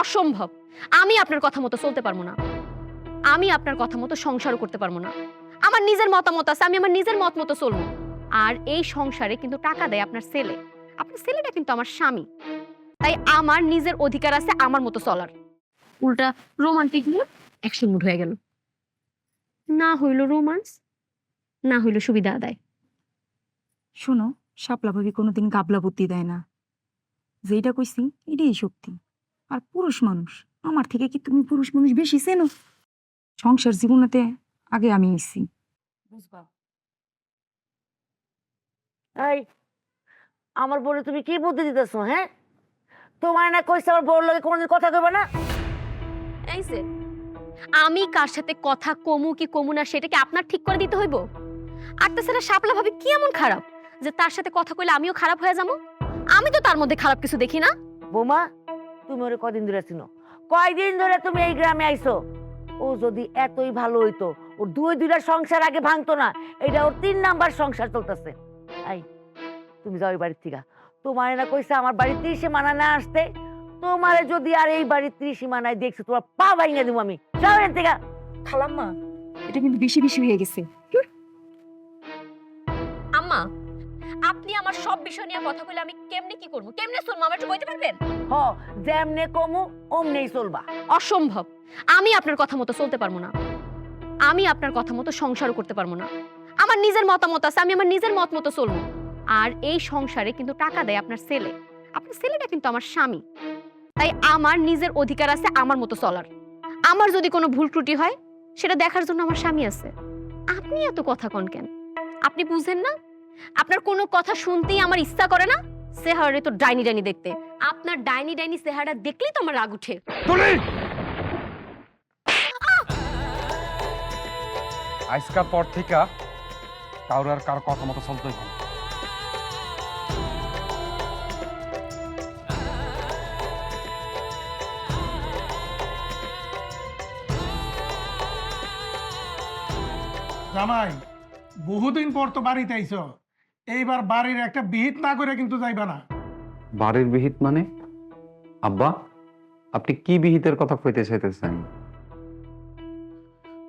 অসম্ভব। আমি আপনার কথা মতো চলতে পারব না। আমি আপনার কথা মতো সংসারও করতে পারব না। আমার নিজের মতামত আছে, আমি আমার নিজের মত মতো চলবো। আর এই সংসারে কিন্তু টাকা দেয় আপনার ছেলে। আপনার ছেলেটা কিন্তু আমার স্বামী। তাই আমার নিজের অধিকার আছে আমার মতো চলার। উল্টা রোমান্টিক একশো মুড হয়ে গেল। না হইল রোমান্স, না হইল সুবিধা আদায়। শোনো, শাপলা ভাবি কোনোদিন গাবলা বুদ্ধি দেয় না। যেটা কইছি, এটাই শক্তি আর পুরুষ মানুষ? আমার থেকে কি তুমি পুরুষ মানুষ বেশি চেনো? সংসার জীবনেতে আগে আমি এসছি বুঝবা। এই আমার বলে তুমি কি বুদ্ধি দিতেছো হ্যাঁ? তোমার না কইছে আমার বউর লগে কোনোদিন কথা কইবে না? এই যে আমি কার সাথে কথা কমু কি কমু না সেটাকে আপনার ঠিক করে দিতে হইব? আর তাছাড়া শাপলা ভাবে কি এমন খারাপ যে তার সাথে কথা কইলে আমিও খারাপ হয়ে যাব? আমি তো তার মধ্যে খারাপ কিছু দেখি না। বৌমা তুমি ওরে কদিন ধরে চিনো? কয়দিন ধরে তুমি এই গ্রামে আইছো? ও যদি এতই ভালো হইতো, ওর দুই দুইটা সংসার আগে ভাঙতো না এটা ওর তিন নাম্বার সংসার চলতেছে। আই তুমি যাও এই বাড়ির থেকে। তোমার না কইছে আমার বাড়ির ত্রিশে মানা না আসতে। তোমারে যদি আর এই বাড়ির ত্রিশে মানায় দেখছ, তোমার পা ভাঙিয়ে দেবো আমি। যাও এর থেকে। খালাম্মা, এটা কিন্তু বেশি বেশি হয়ে গেছে। বিষয় নিয়ে কথা কইলে আমি কেমনে কি করব? কেমনে শুনব আমার একটু কইতে পারবেন? হ যেমনে কমু অমনেই চলবা। অসম্ভব। আমি আপনার কথা মতো চলতে পারব না। আমি আপনার কথা মতো সংসারও করতে পারব না। আমার নিজের মতামত আছে আমি আমার নিজের মত মতো চলবো। আর এই সংসারে কিন্তু টাকা দেয় আপনার ছেলে। আপনার ছেলেটা কিন্তু আমার স্বামী। তাই আমার নিজের অধিকার আছে আমার মতো চলার। আমার যদি কোনো ভুল ত্রুটি হয় সেটা দেখার জন্য আমার স্বামী আছে। আপনি এত কথা কন কেন? আপনি বুঝেন না? আপনার কোনো কথা শুনতেই আমার ইচ্ছা করে না? সেহারে তো ডাইনি ডাইনি দেখতে। আপনার ডাইনি ডাইনি চেহারা দেখলেই তো আমার রাগ উঠে। আজকার পর থেকে কারোর আর কারও কথা মতো চলতে হইব না। জামাই! বহুদিন পর তো বাড়িতে আইছ। এইবার বাড়ির একটা বিহিত না করে কিন্তু যাইবা না। বাড়ির বিহিত মানে? আব্বা আপনি কি বিহিতের কথা কইতে চাইতেছেন?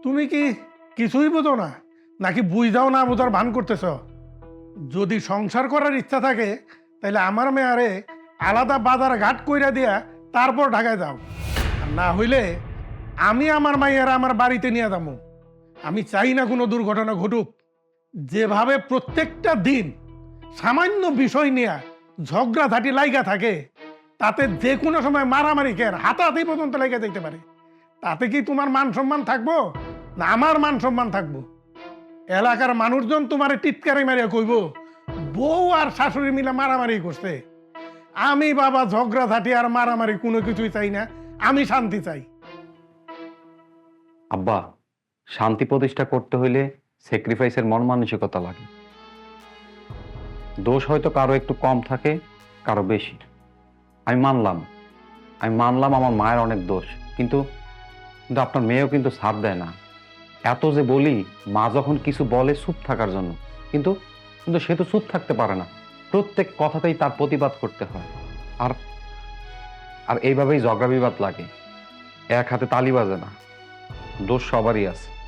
তুমি কি কিছুই বোঝো না নাকি বুঝাও না বোঝার ভান করতেছ? যদি সংসার করার ইচ্ছা থাকে তাহলে আমার মেয়ারে আলাদা বাজার ঘাট কইরা দিয়া তারপর ঢাকায় যাও। না হইলে আমি আমার মাইয়ার আমার বাড়িতে নিয়ে যাব আমি চাই না কোনো দুর্ঘটনা ঘটুক। যেভাবে প্রত্যেকটা দিন সামান্য বিষয় নিয়ে ঝগড়াঝাটি লাইগা থাকে, তাতে যে কোনো সময় মারামারি কেন হাতাহাতি পর্যন্ত লাইগা যেতে পারে। তাতে কি তোমার মান সম্মান থাকব? না, আমার মান সম্মান থাকব। এলাকার মানুষজন তোমার টিটকারি মারিয়া কইব, বউ আর শাশুড়ি মিলে মারামারি করছে। আমি বাবা ঝগড়া ঝাঁটি আর মারামারি কোনো কিছুই চাই না, আমি শান্তি চাই। আব্বা, শান্তি প্রতিষ্ঠা করতে হইলে স্যাক্রিফাইসের মন মানসিকতা লাগে। দোষ হয়তো কারও একটু কম থাকে, কারও বেশি। আমি মানলাম আমি মানলাম আমার মায়ের অনেক দোষ, কিন্তু কিন্তু আপনার মেয়েও কিন্তু ছাড় দেয় না। এত যে বলি, মা যখন কিছু বলে চুপ থাকার জন্য, কিন্তু কিন্তু সে তো চুপ থাকতে পারে না। প্রত্যেক কথাতেই তার প্রতিবাদ করতে হয়। আর আর এইভাবেই ঝগড়া বিবাদ লাগে। এক হাতে তালি বাজে না। দোষ সবারই আছে।